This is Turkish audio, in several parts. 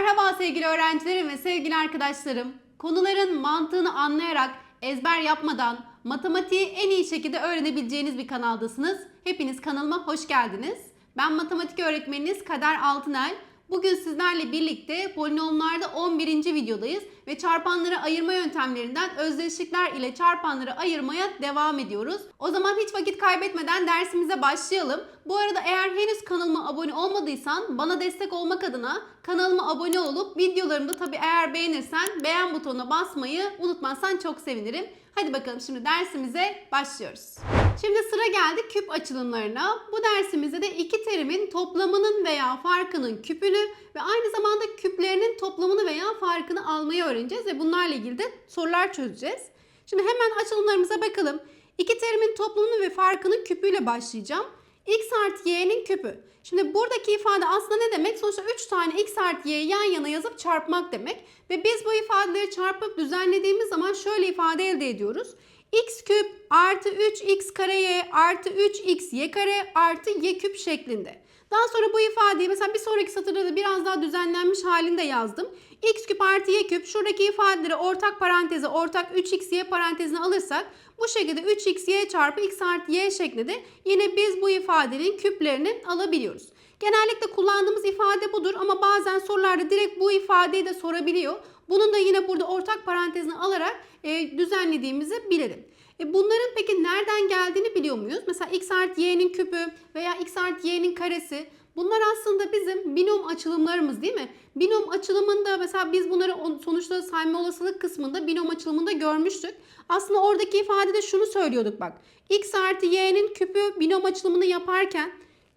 Merhaba sevgili öğrencilerim ve sevgili arkadaşlarım. Konuların mantığını anlayarak ezber yapmadan matematiği en iyi şekilde öğrenebileceğiniz bir kanaldasınız. Hepiniz kanalıma hoş geldiniz. Ben matematik öğretmeniniz Kader Altınel. Bugün sizlerle birlikte polinomlarda 11. videodayız ve çarpanları ayırma yöntemlerinden özdeşlikler ile çarpanları ayırmaya devam ediyoruz. O zaman hiç vakit kaybetmeden dersimize başlayalım. Bu arada eğer henüz kanalıma abone olmadıysan bana destek olmak adına kanalıma abone olup videolarımı da tabii eğer beğenirsen beğen butonuna basmayı unutmazsan çok sevinirim. Hadi bakalım şimdi dersimize başlıyoruz. Şimdi sıra geldi küp açılımlarına. Bu dersimizde de iki terimin toplamının veya farkının küpünü ve aynı zamanda küplerinin toplamını veya farkını almayı öğreneceğiz ve bunlarla ilgili de sorular çözeceğiz. Şimdi hemen açılımlarımıza bakalım. İki terimin toplamını ve farkının küpüyle başlayacağım. x artı y'nin küpü. Şimdi buradaki ifade aslında ne demek? Sonuçta 3 tane x artı y'yi yan yana yazıp çarpmak demek. Ve biz bu ifadeleri çarpıp düzenlediğimiz zaman şöyle ifade elde ediyoruz. X küp artı 3x kare y artı 3x y kare artı y küp şeklinde. Daha sonra bu ifadeyi mesela bir sonraki satırda da biraz daha düzenlenmiş halinde yazdım. x küp artı y küp şuradaki ifadeleri ortak paranteze ortak 3xy parantezine alırsak bu şekilde 3xy çarpı x artı y şeklinde yine biz bu ifadenin küplerini alabiliyoruz. Genellikle kullandığımız ifade budur ama bazen sorularda direkt bu ifadeyi de sorabiliyor. Bunun da yine burada ortak parantezine alarak e, düzenlediğimizi bilelim. E bunların peki nereden geldiğini biliyor muyuz? Mesela x artı y'nin küpü veya x artı y'nin karesi. Bunlar aslında bizim binom açılımlarımız değil mi? Binom açılımında mesela biz bunları sonuçta sayma olasılık kısmında binom açılımında görmüştük. Aslında oradaki ifadede şunu söylüyorduk bak. x artı y'nin küpü binom açılımını yaparken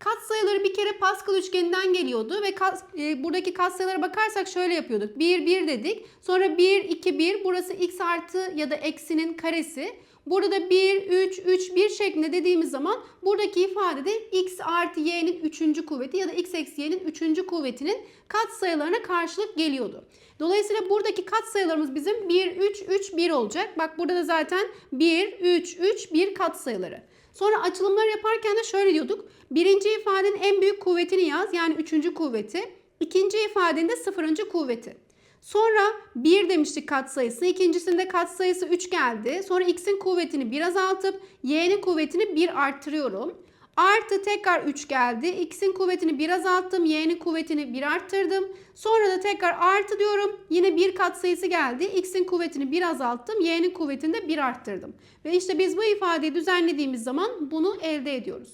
Katsayıları bir kere Pascal üçgeninden geliyordu ve kat, e, buradaki katsayılara bakarsak şöyle yapıyorduk. 1, 1 dedik. Sonra 1, 2, 1. Burası x artı ya da eksinin karesi. Burada 1, 3, 3, 1 şeklinde dediğimiz zaman buradaki ifadede x artı y'nin 3. kuvveti ya da x eksi y'nin 3. kuvvetinin katsayılarına karşılık geliyordu. Dolayısıyla buradaki katsayılarımız bizim 1, 3, 3, 1 olacak. Bak burada da zaten 1, 3, 3, 1 katsayıları. Sonra açılımlar yaparken de şöyle diyorduk. Birinci ifadenin en büyük kuvvetini yaz yani üçüncü kuvveti. İkinci ifadenin de sıfırıncı kuvveti. Sonra 1 demiştik katsayısı. İkincisinde katsayısı 3 geldi. Sonra x'in kuvvetini 1 azaltıp y'nin kuvvetini 1 arttırıyorum. Artı tekrar 3 geldi. X'in kuvvetini 1 azalttım. Y'nin kuvvetini 1 arttırdım. Sonra da tekrar artı diyorum. Yine 1 katsayısı geldi. X'in kuvvetini 1 azalttım. Y'nin kuvvetini de 1 arttırdım. Ve işte biz bu ifadeyi düzenlediğimiz zaman bunu elde ediyoruz.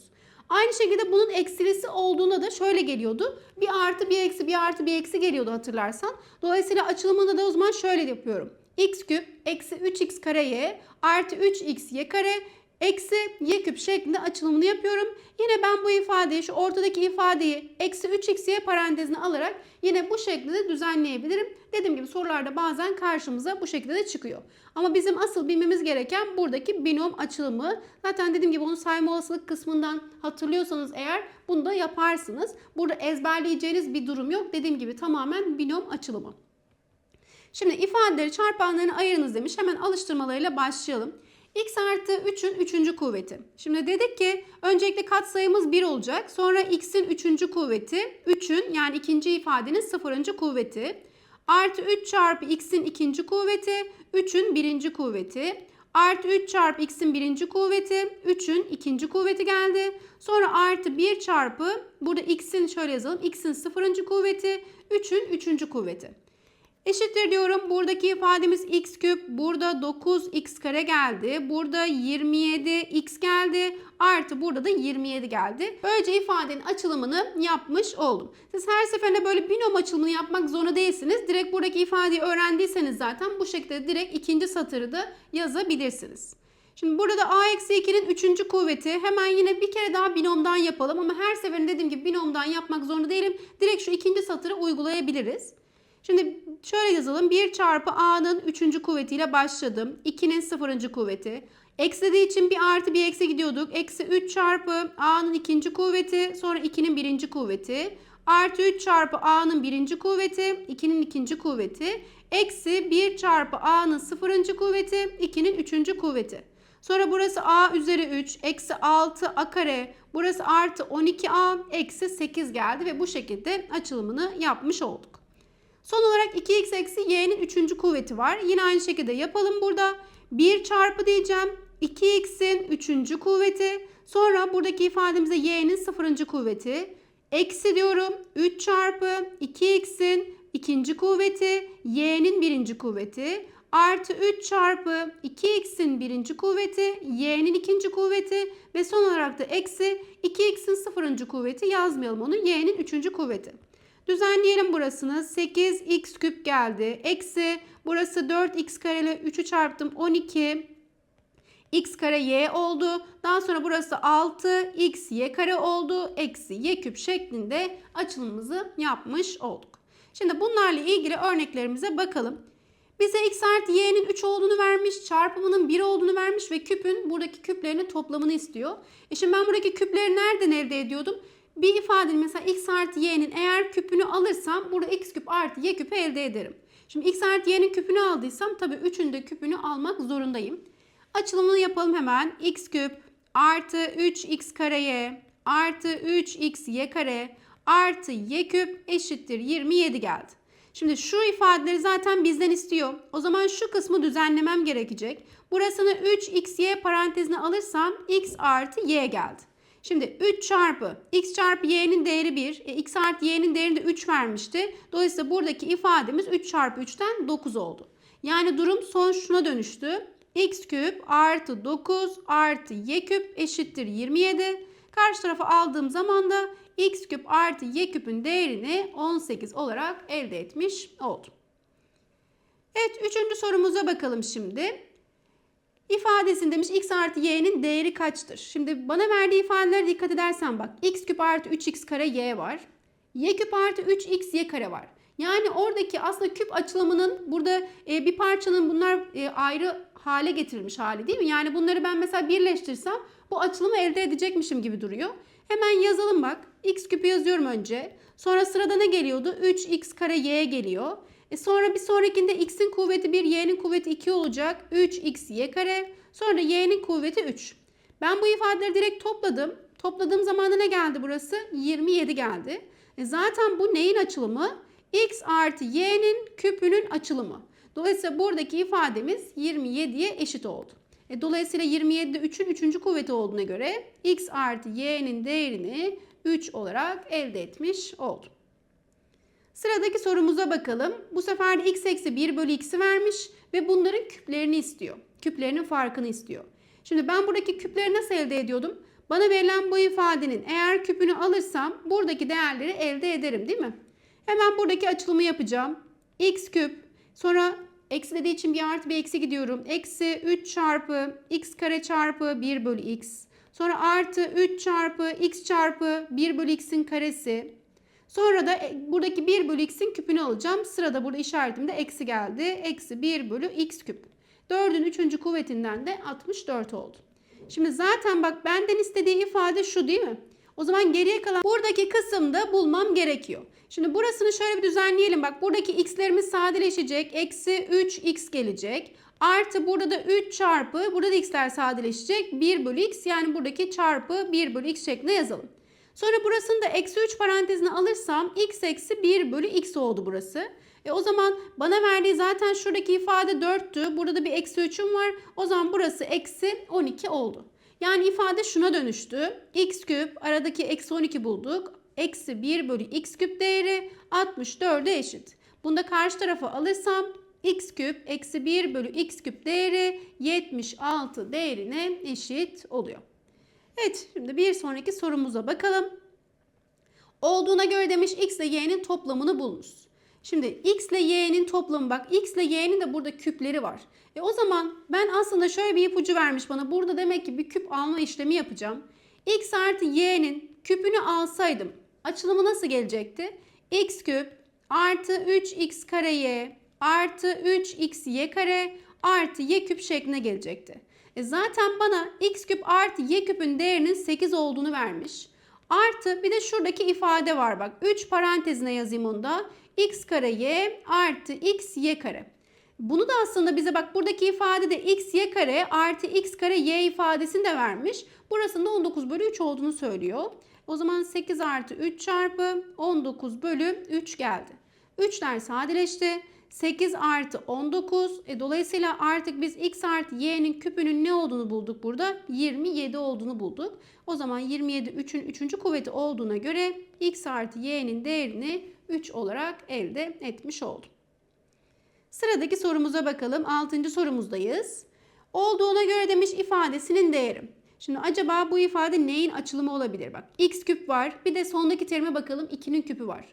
Aynı şekilde bunun eksilisi olduğunda da şöyle geliyordu. Bir artı bir eksi bir artı bir eksi geliyordu hatırlarsan. Dolayısıyla açılımını da o zaman şöyle yapıyorum. x küp eksi 3x kare y artı 3x y kare eksi y küp şeklinde açılımını yapıyorum. Yine ben bu ifadeyi şu ortadaki ifadeyi eksi 3xy parantezine alarak yine bu şekilde düzenleyebilirim. Dediğim gibi sorularda bazen karşımıza bu şekilde de çıkıyor. Ama bizim asıl bilmemiz gereken buradaki binom açılımı. Zaten dediğim gibi onu sayma olasılık kısmından hatırlıyorsanız eğer bunu da yaparsınız. Burada ezberleyeceğiniz bir durum yok. Dediğim gibi tamamen binom açılımı. Şimdi ifadeleri çarpanlarını ayırınız demiş. Hemen alıştırmalarıyla başlayalım x artı 3'ün 3. kuvveti. Şimdi dedik ki öncelikle katsayımız 1 olacak. Sonra x'in 3. kuvveti 3'ün yani ikinci ifadenin 0. kuvveti. Artı 3 çarpı x'in ikinci kuvveti 3'ün birinci kuvveti. Artı 3 çarpı x'in birinci kuvveti 3'ün ikinci kuvveti geldi. Sonra artı 1 çarpı burada x'in şöyle yazalım x'in 0. kuvveti 3'ün 3. kuvveti. Eşittir diyorum. Buradaki ifademiz x küp. Burada 9x kare geldi. Burada 27x geldi. Artı burada da 27 geldi. Böylece ifadenin açılımını yapmış oldum. Siz her seferinde böyle binom açılımını yapmak zorunda değilsiniz. Direkt buradaki ifadeyi öğrendiyseniz zaten bu şekilde direkt ikinci satırı da yazabilirsiniz. Şimdi burada da a eksi 2'nin 3. kuvveti. Hemen yine bir kere daha binomdan yapalım. Ama her seferinde dediğim gibi binomdan yapmak zorunda değilim. Direkt şu ikinci satırı uygulayabiliriz. Şimdi şöyle yazalım. 1 çarpı a'nın 3. kuvvetiyle başladım. 2'nin 0. kuvveti. Ekslediği için bir artı bir eksi gidiyorduk. Eksi 3 çarpı a'nın 2. kuvveti. Sonra 2'nin 1. kuvveti. Artı 3 çarpı a'nın 1. kuvveti. 2'nin 2. kuvveti. Eksi 1 çarpı a'nın 0. kuvveti. 2'nin 3. kuvveti. Sonra burası a üzeri 3 eksi 6 a kare. Burası artı 12a eksi 8 geldi ve bu şekilde açılımını yapmış olduk. Son olarak 2x eksi y'nin 3. kuvveti var. Yine aynı şekilde yapalım burada. 1 çarpı diyeceğim. 2x'in 3. kuvveti. Sonra buradaki ifademize y'nin 0. kuvveti. Eksi diyorum 3 çarpı 2x'in ikinci kuvveti, y'nin birinci kuvveti. Artı 3 çarpı 2x'in birinci kuvveti, y'nin ikinci kuvveti ve son olarak da eksi 2x'in sıfırıncı kuvveti yazmayalım onu y'nin üçüncü kuvveti. Düzenleyelim burasını. 8x küp geldi. Eksi burası 4x kareli 3'ü çarptım 12 x kare y oldu. Daha sonra burası 6 x y kare oldu. Eksi y küp şeklinde açılımımızı yapmış olduk. Şimdi bunlarla ilgili örneklerimize bakalım. Bize x artı y'nin 3 olduğunu vermiş, çarpımının 1 olduğunu vermiş ve küpün buradaki küplerinin toplamını istiyor. E şimdi ben buradaki küpleri nereden elde ediyordum? Bir ifadenin mesela x artı y'nin eğer küpünü alırsam burada x küp artı y küpü elde ederim. Şimdi x artı y'nin küpünü aldıysam tabii 3'ün de küpünü almak zorundayım. Açılımını yapalım hemen. x küp artı 3x kareye artı 3x y kare artı y küp eşittir 27 geldi. Şimdi şu ifadeleri zaten bizden istiyor. O zaman şu kısmı düzenlemem gerekecek. Burasını 3xy parantezine alırsam x artı y geldi. Şimdi 3 çarpı x çarpı y'nin değeri 1. E, x artı y'nin değerini de 3 vermişti. Dolayısıyla buradaki ifademiz 3 çarpı 3'ten 9 oldu. Yani durum son şuna dönüştü. x küp artı 9 artı y küp eşittir 27. Karşı tarafa aldığım zaman da x küp artı y küpün değerini 18 olarak elde etmiş oldum. Evet üçüncü sorumuza bakalım şimdi. İfadesinde demiş x artı y'nin değeri kaçtır? Şimdi bana verdiği ifadelere dikkat edersen bak x küp artı 3x kare y var. y küp artı 3x y kare var. Yani oradaki aslında küp açılımının burada e, bir parçanın bunlar e, ayrı hale getirilmiş hali değil mi? Yani bunları ben mesela birleştirsem bu açılımı elde edecekmişim gibi duruyor. Hemen yazalım bak. x küpü yazıyorum önce. Sonra sırada ne geliyordu? 3x kare y geliyor. E sonra bir sonrakinde x'in kuvveti 1, y'nin kuvveti 2 olacak. 3x y kare. Sonra y'nin kuvveti 3. Ben bu ifadeleri direkt topladım. Topladığım zaman ne geldi burası? 27 geldi. E zaten bu neyin açılımı? x artı y'nin küpünün açılımı. Dolayısıyla buradaki ifademiz 27'ye eşit oldu. E, dolayısıyla 27'de 3'ün 3. kuvveti olduğuna göre x artı y'nin değerini 3 olarak elde etmiş oldum. Sıradaki sorumuza bakalım. Bu sefer de x eksi 1 bölü x'i vermiş ve bunların küplerini istiyor. Küplerinin farkını istiyor. Şimdi ben buradaki küpleri nasıl elde ediyordum? Bana verilen bu ifadenin eğer küpünü alırsam buradaki değerleri elde ederim değil mi? Hemen buradaki açılımı yapacağım. x küp sonra eksi dediği için bir artı bir eksi gidiyorum. Eksi 3 çarpı x kare çarpı 1 bölü x. Sonra artı 3 çarpı x çarpı 1 bölü x'in karesi. Sonra da e, buradaki 1 bölü x'in küpünü alacağım. Sırada burada işaretimde eksi geldi. Eksi 1 bölü x küp. 4'ün 3. kuvvetinden de 64 oldu. Şimdi zaten bak benden istediği ifade şu değil mi? O zaman geriye kalan buradaki kısımda bulmam gerekiyor. Şimdi burasını şöyle bir düzenleyelim. Bak buradaki x'lerimiz sadeleşecek. Eksi 3x gelecek. Artı burada da 3 çarpı burada da x'ler sadeleşecek. 1 bölü x yani buradaki çarpı 1 bölü x şeklinde yazalım. Sonra burasını da eksi 3 parantezine alırsam x eksi 1 bölü x oldu burası. E o zaman bana verdiği zaten şuradaki ifade 4'tü. Burada da bir eksi 3'üm var. O zaman burası eksi 12 oldu. Yani ifade şuna dönüştü. x küp aradaki eksi 12 bulduk. Eksi 1 bölü x küp değeri 64'e eşit. Bunu da karşı tarafa alırsam x küp eksi 1 bölü x küp değeri 76 değerine eşit oluyor. Evet şimdi bir sonraki sorumuza bakalım. Olduğuna göre demiş x ile y'nin toplamını bulmuş. Şimdi x ile y'nin toplamı bak x ile y'nin de burada küpleri var. E o zaman ben aslında şöyle bir ipucu vermiş bana. Burada demek ki bir küp alma işlemi yapacağım. x artı y'nin küpünü alsaydım açılımı nasıl gelecekti? x küp artı 3x kare y artı 3x y kare artı y küp şeklinde gelecekti. E zaten bana x küp artı y küpün değerinin 8 olduğunu vermiş. Artı bir de şuradaki ifade var bak. 3 parantezine yazayım onu da. x kare y artı x y kare. Bunu da aslında bize bak buradaki ifade de x y kare artı x kare y ifadesini de vermiş. Burasında 19 bölü 3 olduğunu söylüyor. O zaman 8 artı 3 çarpı 19 bölü 3 geldi. 3'ler sadeleşti. 8 artı 19. E, dolayısıyla artık biz x artı y'nin küpünün ne olduğunu bulduk burada? 27 olduğunu bulduk. O zaman 27 3'ün 3. kuvveti olduğuna göre x artı y'nin değerini 3 olarak elde etmiş oldum. Sıradaki sorumuza bakalım. 6. sorumuzdayız. Olduğuna göre demiş ifadesinin değeri. Şimdi acaba bu ifade neyin açılımı olabilir? Bak x küp var. Bir de sondaki terime bakalım 2'nin küpü var.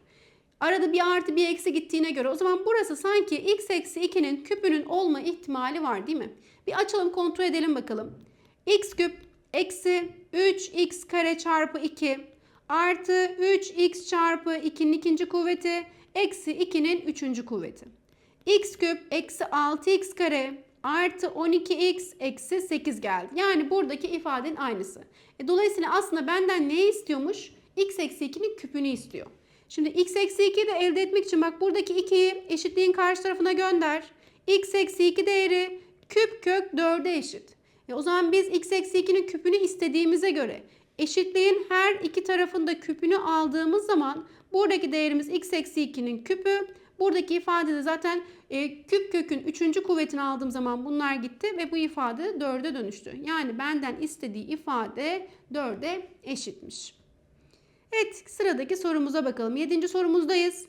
Arada bir artı bir eksi gittiğine göre o zaman burası sanki x eksi 2'nin küpünün olma ihtimali var değil mi? Bir açalım kontrol edelim bakalım. x küp eksi 3x kare çarpı 2 artı 3x çarpı 2'nin ikinci kuvveti eksi 2'nin üçüncü kuvveti. x küp eksi 6x kare artı 12x eksi 8 geldi. Yani buradaki ifadenin aynısı. E, dolayısıyla aslında benden ne istiyormuş? x eksi 2'nin küpünü istiyor. Şimdi x eksi 2'yi de elde etmek için bak buradaki 2'yi eşitliğin karşı tarafına gönder. x eksi 2 değeri küp kök 4'e eşit. E o zaman biz x eksi 2'nin küpünü istediğimize göre eşitliğin her iki tarafında küpünü aldığımız zaman buradaki değerimiz x eksi 2'nin küpü. Buradaki ifadede zaten e, küp kökün 3. kuvvetini aldığım zaman bunlar gitti ve bu ifade 4'e dönüştü. Yani benden istediği ifade 4'e eşitmiş. Evet sıradaki sorumuza bakalım. 7. sorumuzdayız.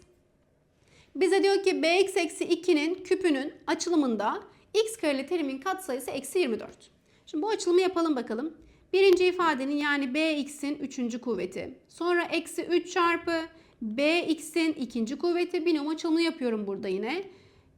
Bize diyor ki bx eksi 2'nin küpünün açılımında x kareli terimin katsayısı eksi 24. Şimdi bu açılımı yapalım bakalım. Birinci ifadenin yani bx'in 3. kuvveti. Sonra eksi 3 çarpı bx'in ikinci kuvveti. Binom açılımı yapıyorum burada yine.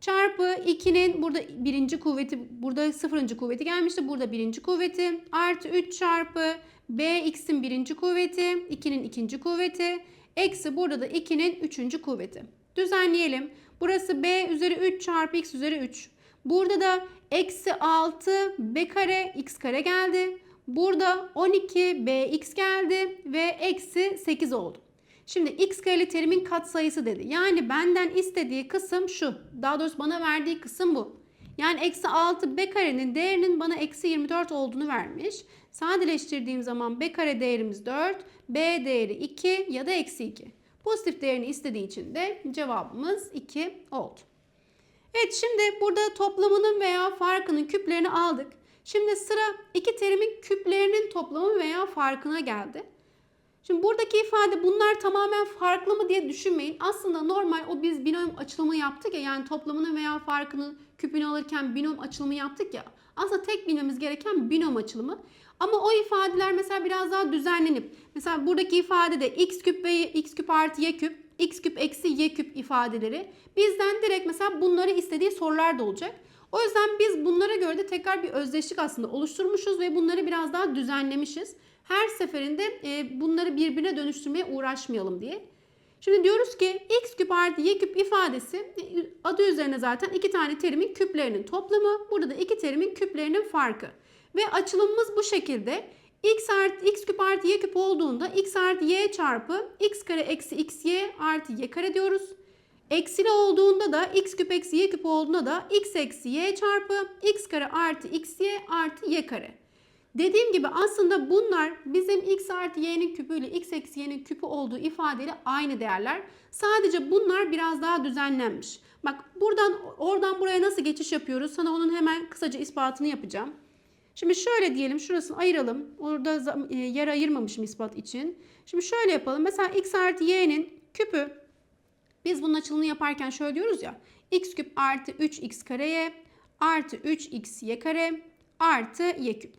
Çarpı 2'nin burada birinci kuvveti, burada sıfırıncı kuvveti gelmişti. Burada birinci kuvveti. Artı 3 çarpı bx'in birinci kuvveti, 2'nin ikinci kuvveti. Eksi burada da 2'nin üçüncü kuvveti. Düzenleyelim. Burası b üzeri 3 çarpı x üzeri 3. Burada da eksi 6 b kare x kare geldi. Burada 12 bx geldi ve eksi 8 oldu. Şimdi x kareli terimin katsayısı dedi. Yani benden istediği kısım şu. Daha doğrusu bana verdiği kısım bu. Yani eksi 6 b karenin değerinin bana eksi 24 olduğunu vermiş. Sadeleştirdiğim zaman b kare değerimiz 4, b değeri 2 ya da eksi 2. Pozitif değerini istediği için de cevabımız 2 oldu. Evet şimdi burada toplamının veya farkının küplerini aldık. Şimdi sıra iki terimin küplerinin toplamı veya farkına geldi. Şimdi buradaki ifade bunlar tamamen farklı mı diye düşünmeyin. Aslında normal o biz binom açılımı yaptık ya yani toplamını veya farkını küpünü alırken binom açılımı yaptık ya. Aslında tek bilmemiz gereken binom açılımı. Ama o ifadeler mesela biraz daha düzenlenip mesela buradaki ifadede x küp ve x küp artı y küp, x küp eksi y küp ifadeleri bizden direkt mesela bunları istediği sorular da olacak. O yüzden biz bunlara göre de tekrar bir özdeşlik aslında oluşturmuşuz ve bunları biraz daha düzenlemişiz. Her seferinde e, bunları birbirine dönüştürmeye uğraşmayalım diye. Şimdi diyoruz ki x küp artı y küp ifadesi e, adı üzerine zaten iki tane terimin küplerinin toplamı. Burada da iki terimin küplerinin farkı. Ve açılımımız bu şekilde. x artı x küp artı y küp olduğunda x artı y çarpı x kare eksi xy artı y kare diyoruz. Eksili olduğunda da x küp eksi y küp olduğunda da x eksi y çarpı x kare artı xy artı y kare. Dediğim gibi aslında bunlar bizim x artı y'nin küpü ile x eksi y'nin küpü olduğu ifadeyle aynı değerler. Sadece bunlar biraz daha düzenlenmiş. Bak buradan oradan buraya nasıl geçiş yapıyoruz? Sana onun hemen kısaca ispatını yapacağım. Şimdi şöyle diyelim şurasını ayıralım. Orada e, yer ayırmamışım ispat için. Şimdi şöyle yapalım. Mesela x artı y'nin küpü biz bunun açılımını yaparken şöyle diyoruz ya. x küp artı 3x kareye artı 3xy kare artı y küp.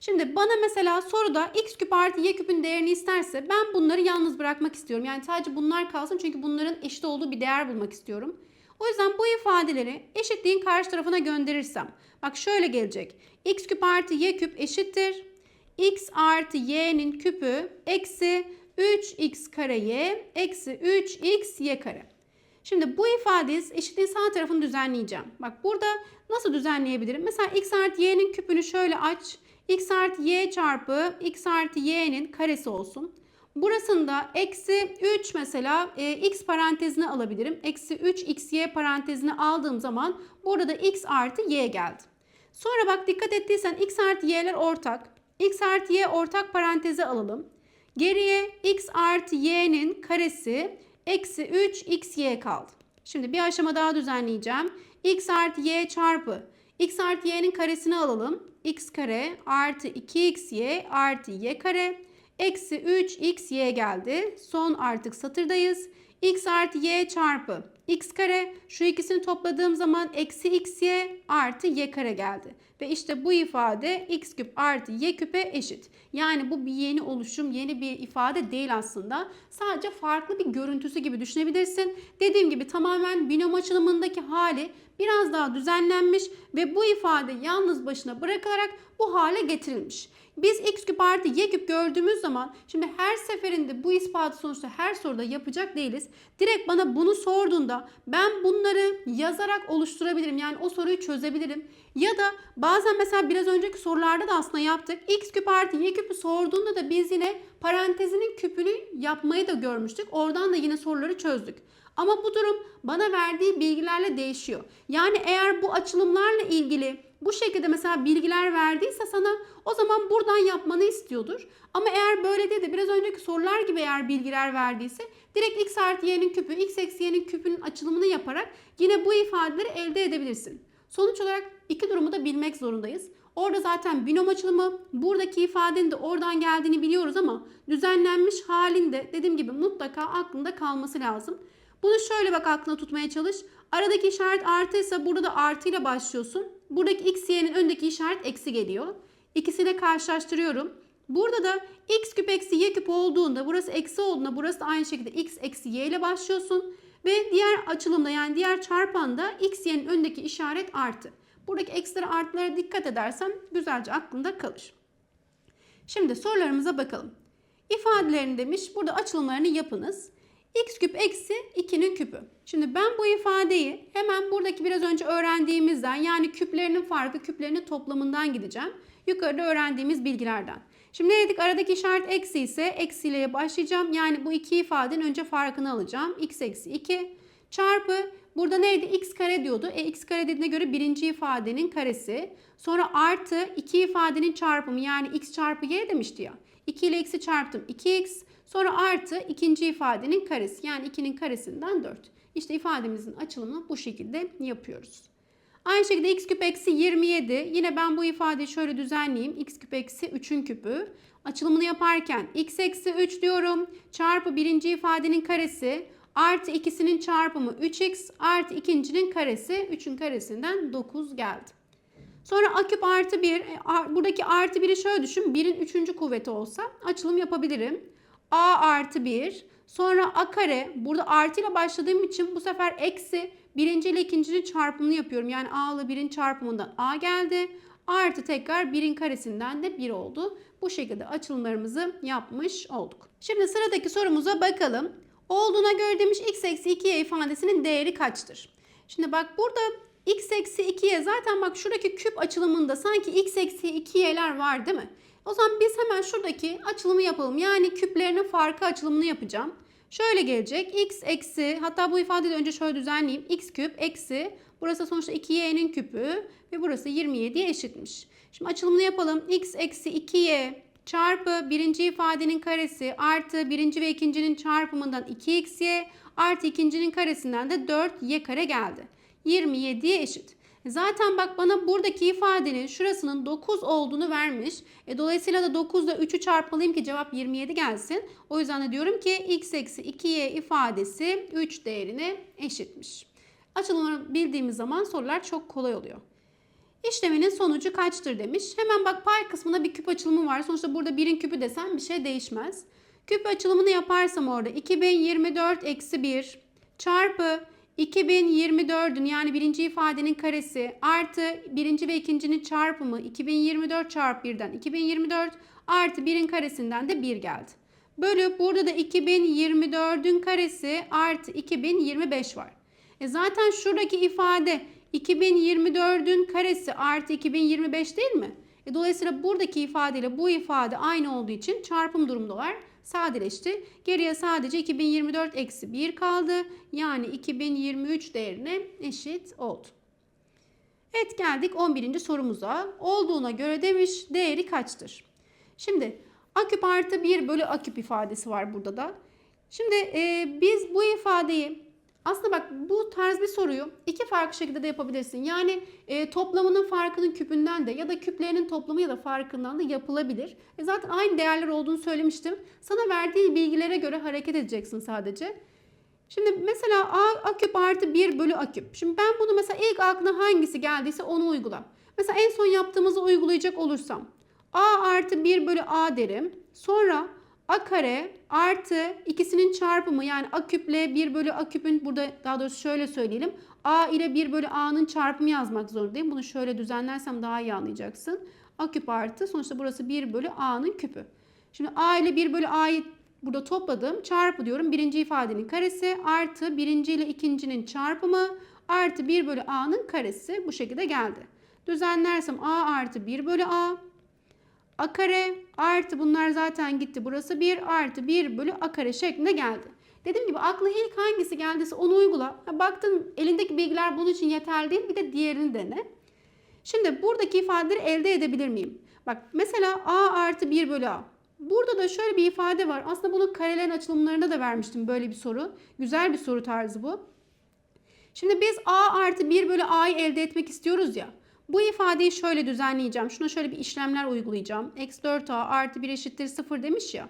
Şimdi bana mesela soruda x küp artı y küpün değerini isterse ben bunları yalnız bırakmak istiyorum. Yani sadece bunlar kalsın çünkü bunların eşit olduğu bir değer bulmak istiyorum. O yüzden bu ifadeleri eşitliğin karşı tarafına gönderirsem. Bak şöyle gelecek. x küp artı y küp eşittir. x artı y'nin küpü eksi 3x kare y eksi 3x y kare. Şimdi bu ifadeyi eşitliğin sağ tarafını düzenleyeceğim. Bak burada nasıl düzenleyebilirim? Mesela x artı y'nin küpünü şöyle aç x artı y çarpı x artı y'nin karesi olsun. Burasında eksi 3 mesela e, x parantezine alabilirim. Eksi 3 xy parantezine aldığım zaman burada x artı y geldi. Sonra bak dikkat ettiysen x artı y'ler ortak. x artı y ortak paranteze alalım. Geriye x artı y'nin karesi eksi 3 xy kaldı. Şimdi bir aşama daha düzenleyeceğim. x artı y çarpı x artı y'nin karesini alalım. X kare artı 2xy artı y kare eksi 3xy geldi. Son artık satırdayız. X artı y çarpı x kare şu ikisini topladığım zaman eksi xy artı y kare geldi. Ve işte bu ifade x küp artı y küpe eşit. Yani bu bir yeni oluşum, yeni bir ifade değil aslında. Sadece farklı bir görüntüsü gibi düşünebilirsin. Dediğim gibi tamamen binom açılımındaki hali biraz daha düzenlenmiş ve bu ifade yalnız başına bırakılarak bu hale getirilmiş. Biz x küp artı y küp gördüğümüz zaman şimdi her seferinde bu ispatı sonuçta her soruda yapacak değiliz. Direkt bana bunu sorduğunda ben bunları yazarak oluşturabilirim. Yani o soruyu çözebilirim. Ya da bazen mesela biraz önceki sorularda da aslında yaptık. x küp artı y küpü sorduğunda da biz yine parantezinin küpünü yapmayı da görmüştük. Oradan da yine soruları çözdük. Ama bu durum bana verdiği bilgilerle değişiyor. Yani eğer bu açılımlarla ilgili bu şekilde mesela bilgiler verdiyse sana o zaman buradan yapmanı istiyordur. Ama eğer böyle değil de biraz önceki sorular gibi eğer bilgiler verdiyse direkt x artı y'nin küpü, x eksi y'nin küpünün açılımını yaparak yine bu ifadeleri elde edebilirsin. Sonuç olarak iki durumu da bilmek zorundayız. Orada zaten binom açılımı, buradaki ifadenin de oradan geldiğini biliyoruz ama düzenlenmiş halinde dediğim gibi mutlaka aklında kalması lazım. Bunu şöyle bak aklına tutmaya çalış. Aradaki işaret artıysa burada da artıyla başlıyorsun. Buradaki x y'nin öndeki işaret eksi geliyor. İkisiyle karşılaştırıyorum. Burada da x küp eksi y küp olduğunda burası eksi olduğunda burası da aynı şekilde x eksi y ile başlıyorsun. Ve diğer açılımda yani diğer çarpanda x y'nin öndeki işaret artı. Buradaki eksileri artılara dikkat edersem güzelce aklında kalır. Şimdi sorularımıza bakalım. İfadelerini demiş burada açılımlarını yapınız. X küp eksi 2'nin küpü. Şimdi ben bu ifadeyi hemen buradaki biraz önce öğrendiğimizden yani küplerinin farkı küplerinin toplamından gideceğim. Yukarıda öğrendiğimiz bilgilerden. Şimdi ne dedik? Aradaki işaret eksi ise eksiyle başlayacağım. Yani bu iki ifadenin önce farkını alacağım. x eksi 2 çarpı burada neydi? x kare diyordu. E x kare dediğine göre birinci ifadenin karesi. Sonra artı iki ifadenin çarpımı yani x çarpı y demişti ya. 2 ile x'i çarptım 2x. Sonra artı ikinci ifadenin karesi yani 2'nin karesinden 4. İşte ifademizin açılımını bu şekilde yapıyoruz. Aynı şekilde x küp eksi 27. Yine ben bu ifadeyi şöyle düzenleyeyim. x küp eksi 3'ün küpü. Açılımını yaparken x eksi 3 diyorum. Çarpı birinci ifadenin karesi. Artı ikisinin çarpımı 3x. Artı ikincinin karesi. 3'ün karesinden 9 geldi. Sonra a küp artı 1. Buradaki artı 1'i şöyle düşün. 1'in 3. kuvveti olsa açılım yapabilirim. A artı 1. Sonra a kare. Burada artı ile başladığım için bu sefer eksi birinci ile ikincinin çarpımını yapıyorum. Yani a ile 1'in çarpımından a geldi. Artı tekrar 1'in karesinden de 1 oldu. Bu şekilde açılımlarımızı yapmış olduk. Şimdi sıradaki sorumuza bakalım. Olduğuna göre demiş x eksi 2y ifadesinin değeri kaçtır? Şimdi bak burada x eksi 2y zaten bak şuradaki küp açılımında sanki x eksi 2y'ler var değil mi? O zaman biz hemen şuradaki açılımı yapalım. Yani küplerinin farkı açılımını yapacağım. Şöyle gelecek. x eksi hatta bu ifadeyi önce şöyle düzenleyeyim. x küp eksi burası sonuçta 2y'nin küpü ve burası 27'ye eşitmiş. Şimdi açılımını yapalım. x eksi 2y çarpı birinci ifadenin karesi artı birinci ve ikincinin çarpımından 2xy artı ikincinin karesinden de 4y kare geldi. 27'ye eşit. Zaten bak bana buradaki ifadenin şurasının 9 olduğunu vermiş. E, dolayısıyla da 9 ile 3'ü çarpmalıyım ki cevap 27 gelsin. O yüzden de diyorum ki x eksi 2y ifadesi 3 değerine eşitmiş. Açılımları bildiğimiz zaman sorular çok kolay oluyor. İşleminin sonucu kaçtır demiş. Hemen bak pay kısmında bir küp açılımı var. Sonuçta burada birin küpü desem bir şey değişmez. Küp açılımını yaparsam orada 2024 eksi 1 çarpı 2024'ün yani birinci ifadenin karesi artı birinci ve ikincinin çarpımı 2024 çarpı 1'den 2024 artı 1'in karesinden de 1 geldi. Bölü burada da 2024'ün karesi artı 2025 var. E zaten şuradaki ifade 2024'ün karesi artı 2025 değil mi? E dolayısıyla buradaki ifadeyle bu ifade aynı olduğu için çarpım durumdalar sadeleşti. Geriye sadece 2024 eksi 1 kaldı. Yani 2023 değerine eşit oldu. Evet geldik 11. sorumuza. Olduğuna göre demiş değeri kaçtır? Şimdi a küp artı 1 bölü a küp ifadesi var burada da. Şimdi e, biz bu ifadeyi Aslında bak bu tarz bir soruyu iki farklı şekilde de yapabilirsin. Yani e, toplamının farkının küpünden de ya da küplerinin toplamı ya da farkından da yapılabilir. E, zaten aynı değerler olduğunu söylemiştim. Sana verdiği bilgilere göre hareket edeceksin sadece. Şimdi mesela a, a küp artı 1 bölü a küp. Şimdi ben bunu mesela ilk aklına hangisi geldiyse onu uygula. Mesela en son yaptığımızı uygulayacak olursam a artı 1 bölü a derim. Sonra a kare artı ikisinin çarpımı yani a küple 1 bölü a küpün burada daha doğrusu şöyle söyleyelim. a ile 1 bölü a'nın çarpımı yazmak zorundayım. Bunu şöyle düzenlersem daha iyi anlayacaksın. a küp artı sonuçta burası 1 bölü a'nın küpü. Şimdi a ile 1 bölü a'yı burada topladım. Çarpı diyorum. Birinci ifadenin karesi artı birinci ile ikincinin çarpımı artı 1 bölü a'nın karesi bu şekilde geldi. Düzenlersem a artı 1 bölü a a kare artı bunlar zaten gitti. Burası 1 artı 1 bölü a kare şeklinde geldi. Dediğim gibi aklı ilk hangisi geldiyse onu uygula. Baktın elindeki bilgiler bunun için yeterli değil. Bir de diğerini dene. Şimdi buradaki ifadeleri elde edebilir miyim? Bak mesela a artı 1 bölü a. Burada da şöyle bir ifade var. Aslında bunu karelerin açılımlarında da vermiştim böyle bir soru. Güzel bir soru tarzı bu. Şimdi biz a artı 1 bölü a'yı elde etmek istiyoruz ya. Bu ifadeyi şöyle düzenleyeceğim. Şuna şöyle bir işlemler uygulayacağım. x 4a artı 1 eşittir 0 demiş ya.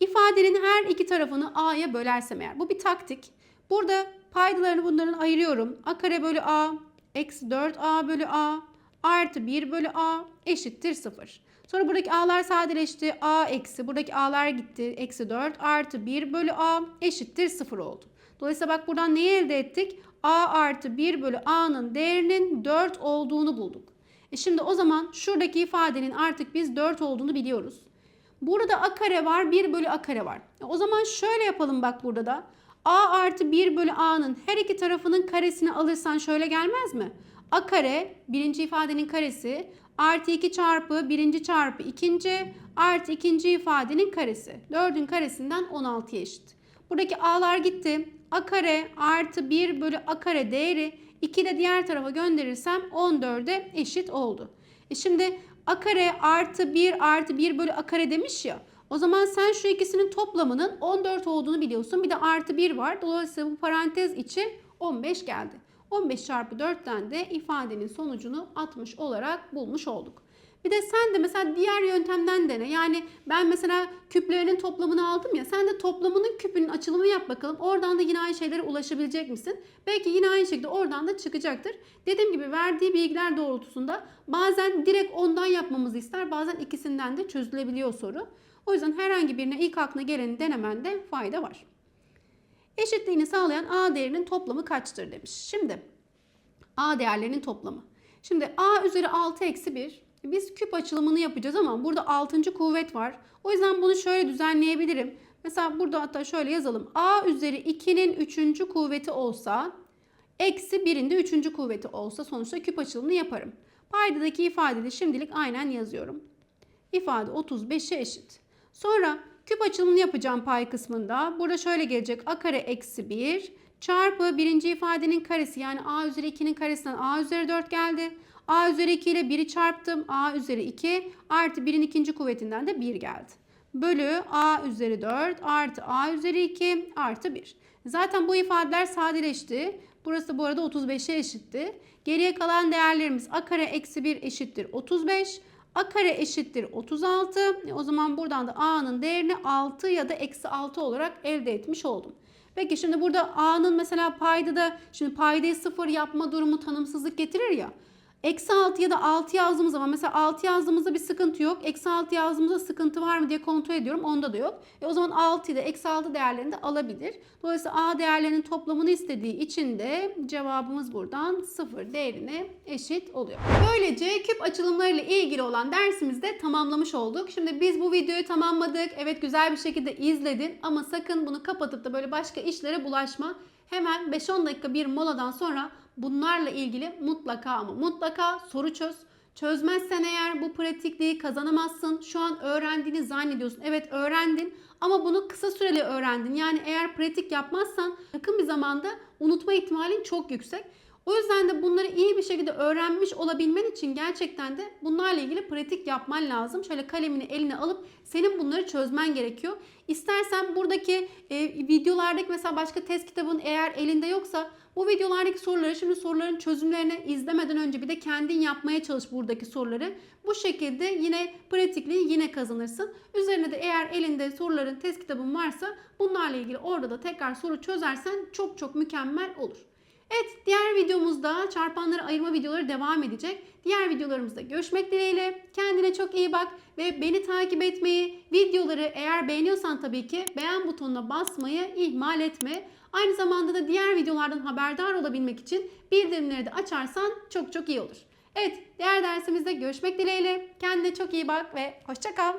İfadenin her iki tarafını a'ya bölersem eğer. Bu bir taktik. Burada paydalarını bunların ayırıyorum. a kare bölü a eksi 4a bölü a artı 1 bölü a eşittir 0. Sonra buradaki a'lar sadeleşti. a eksi buradaki a'lar gitti. Eksi 4 artı 1 bölü a eşittir 0 oldu. Dolayısıyla bak buradan neyi elde ettik? a artı 1 bölü a'nın değerinin 4 olduğunu bulduk. E şimdi o zaman şuradaki ifadenin artık biz 4 olduğunu biliyoruz. Burada a kare var 1 bölü a kare var. E o zaman şöyle yapalım bak burada da. a artı 1 bölü a'nın her iki tarafının karesini alırsan şöyle gelmez mi? a kare birinci ifadenin karesi artı 2 çarpı birinci çarpı ikinci artı ikinci ifadenin karesi. 4'ün karesinden 16'ya eşit. Buradaki a'lar gitti. A kare artı 1 bölü a kare değeri 2 de diğer tarafa gönderirsem 14'e eşit oldu. E şimdi a kare artı 1 artı 1 bölü a kare demiş ya. O zaman sen şu ikisinin toplamının 14 olduğunu biliyorsun. Bir de artı 1 var. Dolayısıyla bu parantez içi 15 geldi. 15 çarpı 4'ten de ifadenin sonucunu 60 olarak bulmuş olduk. Bir de sen de mesela diğer yöntemden dene. Yani ben mesela küplerinin toplamını aldım ya. Sen de toplamının küpünün açılımını yap bakalım. Oradan da yine aynı şeylere ulaşabilecek misin? Belki yine aynı şekilde oradan da çıkacaktır. Dediğim gibi verdiği bilgiler doğrultusunda bazen direkt ondan yapmamızı ister. Bazen ikisinden de çözülebiliyor soru. O yüzden herhangi birine ilk aklına geleni denemende fayda var. Eşitliğini sağlayan A değerinin toplamı kaçtır demiş. Şimdi A değerlerinin toplamı. Şimdi A üzeri 6 eksi 1. Biz küp açılımını yapacağız ama burada 6. kuvvet var. O yüzden bunu şöyle düzenleyebilirim. Mesela burada hatta şöyle yazalım. A üzeri 2'nin 3. kuvveti olsa eksi 1'in de 3. kuvveti olsa sonuçta küp açılımını yaparım. Paydadaki ifadeyi şimdilik aynen yazıyorum. İfade 35'e eşit. Sonra küp açılımını yapacağım pay kısmında. Burada şöyle gelecek a kare eksi 1 çarpı birinci ifadenin karesi yani a üzeri 2'nin karesinden a üzeri 4 geldi. A üzeri 2 ile 1'i çarptım. a üzeri 2 artı 1'in ikinci kuvvetinden de 1 geldi. Bölü a üzeri 4 artı a üzeri 2 artı 1. Zaten bu ifadeler sadeleşti. Burası bu arada 35'e eşitti. Geriye kalan değerlerimiz a kare eksi 1 eşittir 35. A kare eşittir 36. E o zaman buradan da A'nın değerini 6 ya da eksi 6 olarak elde etmiş oldum. Peki şimdi burada A'nın mesela payda da şimdi paydayı 0 yapma durumu tanımsızlık getirir ya. Eksi 6 ya da 6 yazdığımız zaman mesela 6 yazdığımızda bir sıkıntı yok. Eksi 6 yazdığımızda sıkıntı var mı diye kontrol ediyorum. Onda da yok. E o zaman 6 ile eksi 6 değerlerini de alabilir. Dolayısıyla A değerlerinin toplamını istediği için de cevabımız buradan 0 değerine eşit oluyor. Böylece küp açılımlarıyla ilgili olan dersimizi de tamamlamış olduk. Şimdi biz bu videoyu tamamladık. Evet güzel bir şekilde izledin ama sakın bunu kapatıp da böyle başka işlere bulaşma. Hemen 5-10 dakika bir moladan sonra bunlarla ilgili mutlaka ama mutlaka soru çöz. Çözmezsen eğer bu pratikliği kazanamazsın. Şu an öğrendiğini zannediyorsun. Evet öğrendin ama bunu kısa süreli öğrendin. Yani eğer pratik yapmazsan yakın bir zamanda unutma ihtimalin çok yüksek. O yüzden de bunları iyi bir şekilde öğrenmiş olabilmen için gerçekten de bunlarla ilgili pratik yapman lazım. Şöyle kalemini eline alıp senin bunları çözmen gerekiyor. İstersen buradaki e, videolardaki mesela başka test kitabın eğer elinde yoksa bu videolardaki soruları şimdi soruların çözümlerini izlemeden önce bir de kendin yapmaya çalış buradaki soruları. Bu şekilde yine pratikliği yine kazanırsın. Üzerine de eğer elinde soruların test kitabın varsa bunlarla ilgili orada da tekrar soru çözersen çok çok mükemmel olur. Evet diğer videomuzda çarpanları ayırma videoları devam edecek. Diğer videolarımızda görüşmek dileğiyle. Kendine çok iyi bak ve beni takip etmeyi, videoları eğer beğeniyorsan tabii ki beğen butonuna basmayı ihmal etme. Aynı zamanda da diğer videolardan haberdar olabilmek için bildirimleri de açarsan çok çok iyi olur. Evet diğer dersimizde görüşmek dileğiyle. Kendine çok iyi bak ve hoşça kal.